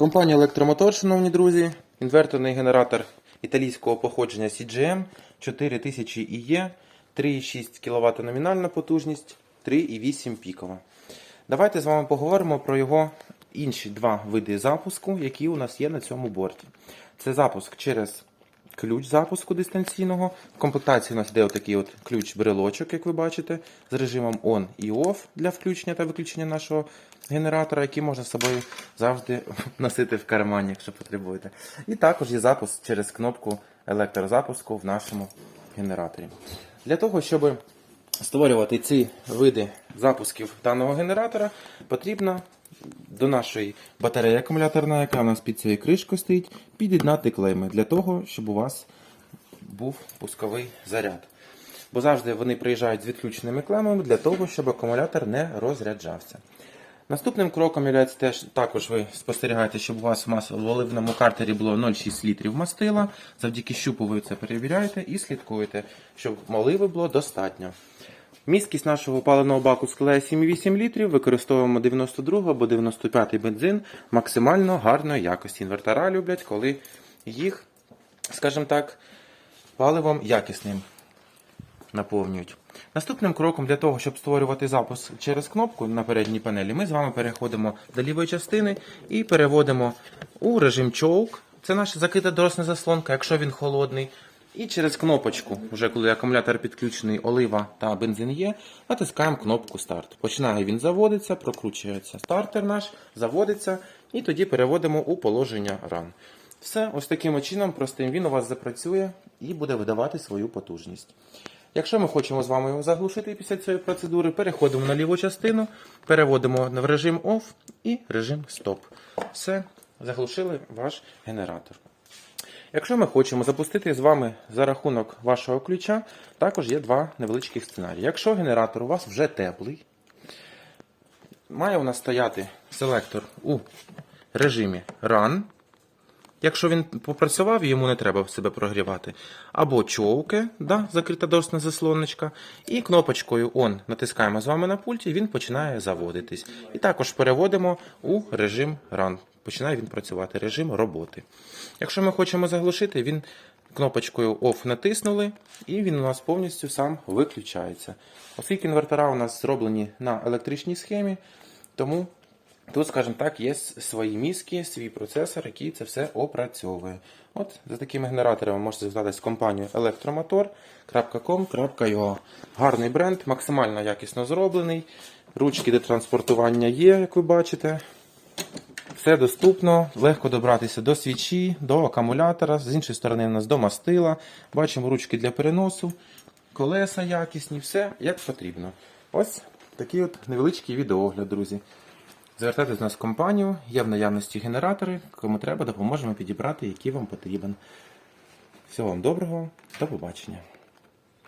Компанія Електромотор, шановні друзі, інверторний генератор італійського походження CGM 4000 IE, 3,6 кВт номінальна потужність, 3,8 пікова. Давайте з вами поговоримо про його інші два види запуску, які у нас є на цьому борті. Це запуск через ключ запуску дистанційного. В комплектації у нас йде отакий от ключ-брелочок, як ви бачите, з режимом ON і OFF для включення та виключення нашого генератора, який можна з собою завжди носити в кармані, якщо потребуєте. І також є запуск через кнопку електрозапуску в нашому генераторі. Для того, щоб створювати ці види запусків даного генератора, потрібно до нашої батареї акумуляторної, яка у нас під цією кришкою стоїть, під'єднати клейми для того, щоб у вас був пусковий заряд. Бо завжди вони приїжджають з відключеними клемами для того, щоб акумулятор не розряджався. Наступним кроком є теж також ви спостерігаєте, щоб у вас в оливному картері було 0,6 літрів мастила. Завдяки щупу ви це перевіряєте і слідкуєте, щоб оливи було достатньо. Місткість нашого паливного баку складає 7,8 літрів, використовуємо 92 або 95 бензин максимально гарної якості. Інвертора люблять, коли їх, скажімо так, паливом якісним наповнюють. Наступним кроком для того, щоб створювати запуск через кнопку на передній панелі, ми з вами переходимо до лівої частини і переводимо у режим чоук. Це наша закрита доросна заслонка, якщо він холодний. І через кнопочку, вже коли акумулятор підключений, олива та бензин є, натискаємо кнопку старт. Починає він заводитися, прокручується стартер наш, заводиться, і тоді переводимо у положення run. Все, ось таким чином, простим він у вас запрацює і буде видавати свою потужність. Якщо ми хочемо з вами його заглушити після цієї процедури, переходимо на ліву частину, переводимо в режим OFF і режим STOP. Все, заглушили ваш генератор. Якщо ми хочемо запустити з вами за рахунок вашого ключа, також є два невеличких сценарії. Якщо генератор у вас вже теплий, має у нас стояти селектор у режимі Run. Якщо він попрацював, йому не треба себе прогрівати. Або човки, да, закрита досна заслоночка. І кнопочкою ON натискаємо з вами на пульті, він починає заводитись. І також переводимо у режим Run. Починає він працювати, режим роботи. Якщо ми хочемо заглушити, він кнопочкою OFF натиснули, і він у нас повністю сам виключається. Оскільки інвертора у нас зроблені на електричній схемі, тому Тут, скажімо так, є свої мізки, свій процесор, який це все опрацьовує. От за такими генераторами можете звертатися з компанією electromotor.com.ua. Гарний бренд, максимально якісно зроблений. Ручки для транспортування є, як ви бачите. Все доступно, легко добратися до свічі, до акумулятора. З іншої сторони, у нас до мастила. Бачимо ручки для переносу, колеса якісні, все як потрібно. Ось такий от невеличкий відеоогляд, друзі. Звертайтесь до нас в компанію, є в наявності генератори. Кому треба, допоможемо підібрати, який вам потрібен. Всього вам доброго, до побачення.